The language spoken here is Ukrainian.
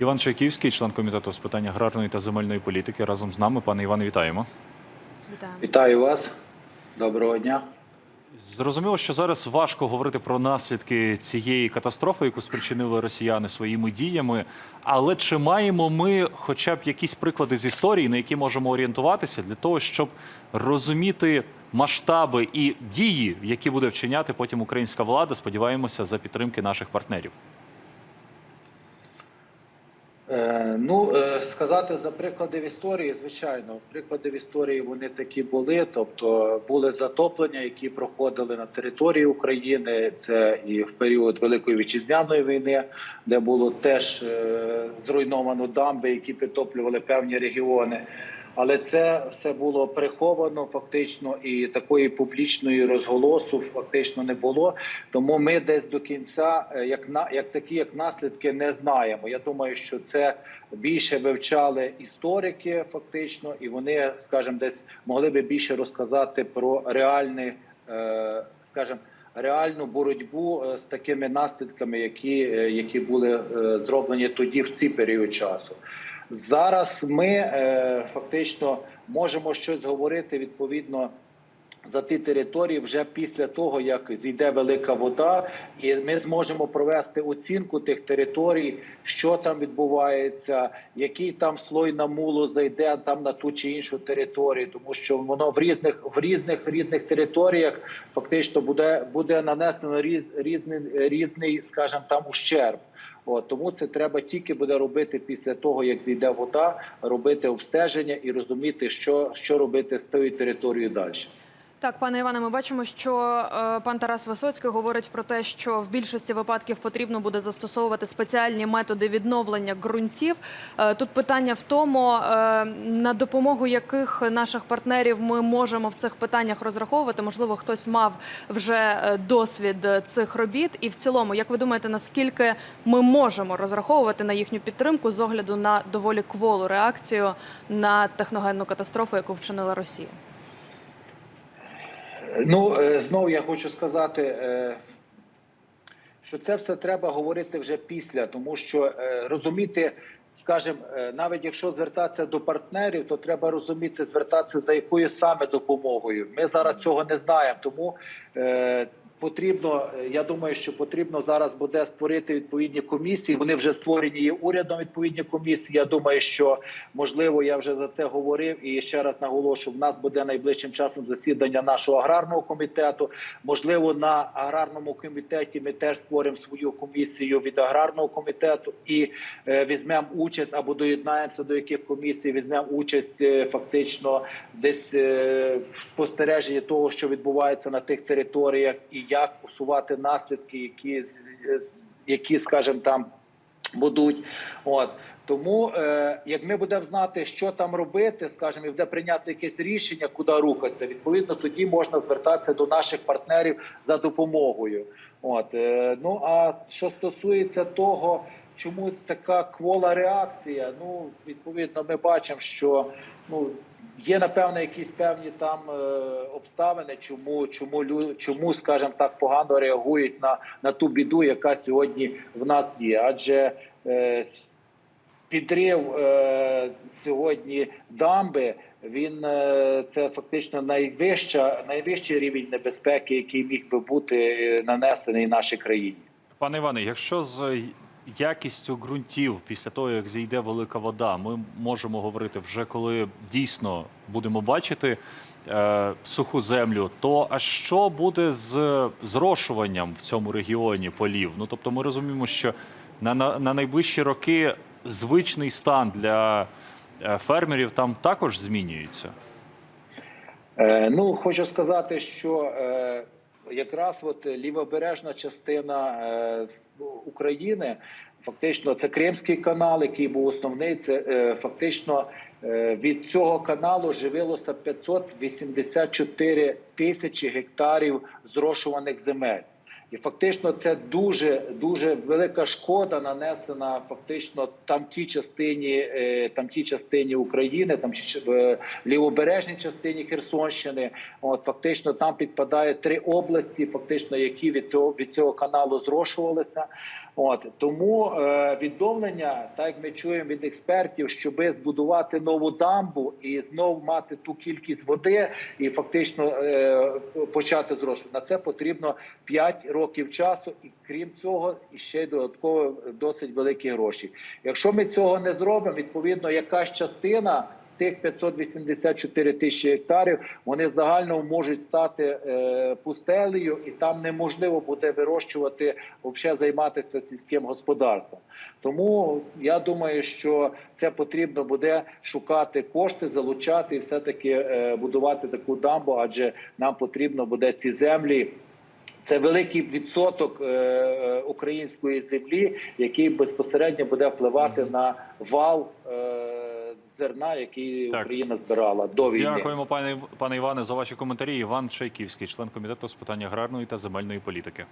Іван Чайківський, член комітету з питань аграрної та земельної політики. Разом з нами, пане Іване, вітаємо. Вітаємо. Вітаю вас. Доброго дня. Зрозуміло, що зараз важко говорити про наслідки цієї катастрофи, яку спричинили росіяни своїми діями. Але чи маємо ми хоча б якісь приклади з історії, на які можемо орієнтуватися для того, щоб розуміти масштаби і дії, які буде вчиняти потім українська влада, сподіваємося, за підтримки наших партнерів? Е, ну, е, сказати за приклади в історії, звичайно, приклади в історії вони такі були. Тобто були затоплення, які проходили на території України. Це і в період Великої вітчизняної війни, де було теж е, зруйновано дамби, які підтоплювали певні регіони. Але це все було приховано фактично, і такої публічної розголосу фактично не було. Тому ми десь до кінця, е, як на як такі, як наслідки, не знаємо. Я думаю, що це більше вивчали історики, фактично, і вони, скажімо, десь могли би більше розказати про реальні, е, скажімо, реальну боротьбу е, з такими наслідками, які, які були зроблені тоді в цей період часу. Зараз ми е, фактично можемо щось говорити відповідно за ті території вже після того, як зійде велика вода, і ми зможемо провести оцінку тих територій, що там відбувається, який там слой намулу зайде там на ту чи іншу територію, тому що воно в різних в різних різних територіях фактично буде буде нанесено різ, різний різний, скажімо, там ущерб. От, тому це треба тільки буде робити після того, як зійде вода, робити обстеження і розуміти, що, що робити з тою територією далі. Так, пане Іване, ми бачимо, що е, пан Тарас Висоцький говорить про те, що в більшості випадків потрібно буде застосовувати спеціальні методи відновлення ґрунтів. Е, тут питання в тому, е, на допомогу яких наших партнерів ми можемо в цих питаннях розраховувати. Можливо, хтось мав вже досвід цих робіт. І в цілому, як ви думаєте, наскільки ми можемо розраховувати на їхню підтримку з огляду на доволі кволу реакцію на техногенну катастрофу, яку вчинила Росія? Ну знову знов я хочу сказати, е, що це все треба говорити вже після, тому що е, розуміти, скажімо, навіть якщо звертатися до партнерів, то треба розуміти, звертатися за якою саме допомогою. Ми зараз цього не знаємо, тому. Потрібно, я думаю, що потрібно зараз буде створити відповідні комісії. Вони вже створені є урядом. Відповідні комісії. Я думаю, що можливо я вже за це говорив і ще раз наголошую. В нас буде найближчим часом засідання нашого аграрного комітету. Можливо, на аграрному комітеті ми теж створимо свою комісію від аграрного комітету і е, візьмемо участь або доєднаємося до яких комісій. Візьмемо участь е, фактично десь е, в спостереженні того, що відбувається на тих територіях, і як усувати наслідки, які які, скажімо, там будуть. От тому, е, як ми будемо знати, що там робити, скажімо, і буде прийняти якесь рішення, куди рухатися, відповідно, тоді можна звертатися до наших партнерів за допомогою. От е, ну а що стосується того. Чому така квола реакція? Ну відповідно, ми бачимо, що ну є напевно якісь певні там е, обставини, чому чому чому, скажімо так, погано реагують на, на ту біду, яка сьогодні в нас є. Адже е, підрив е, сьогодні дамби. Він е, це фактично найвища найвищий рівень небезпеки, який міг би бути е, нанесений нашій країні. Пане Іване, якщо з якістю ґрунтів після того, як зійде велика вода, ми можемо говорити вже коли дійсно будемо бачити е, суху землю, то а що буде з зрошуванням в цьому регіоні полів? Ну тобто, ми розуміємо, що на, на, на найближчі роки звичний стан для е, фермерів там також змінюється. Е, ну, хочу сказати, що е, якраз от лівобережна частина е, України, фактично, це Кримський канал, який був основний. Це е, фактично е, від цього каналу живилося 584 тисячі гектарів зрошуваних земель. І фактично це дуже дуже велика шкода нанесена фактично там тій частині, е, там тій частині України, там в лівобережній частині Херсонщини. От фактично там підпадає три області, фактично які від того від цього каналу зрошувалися. От тому е, відновлення, так як ми чуємо від експертів, щоби збудувати нову дамбу і знову мати ту кількість води, і фактично е, почати зрошувати. На це потрібно 5 років часу, і крім цього, ще й додатково досить великі гроші. Якщо ми цього не зробимо, відповідно, якась частина. з Тих 584 тисячі гектарів вони загально можуть стати е, пустелею, і там неможливо буде вирощувати, взагалі займатися сільським господарством. Тому я думаю, що це потрібно буде шукати кошти, залучати і все-таки е, будувати таку дамбу, адже нам потрібно буде ці землі. Це великий відсоток е, е, української землі, який безпосередньо буде впливати на вал е, зерна, який Так. Україна збирала до війни. Дякуємо, пане пане Іване, за ваші коментарі. Іван Чайківський, член комітету з питань аграрної та земельної політики.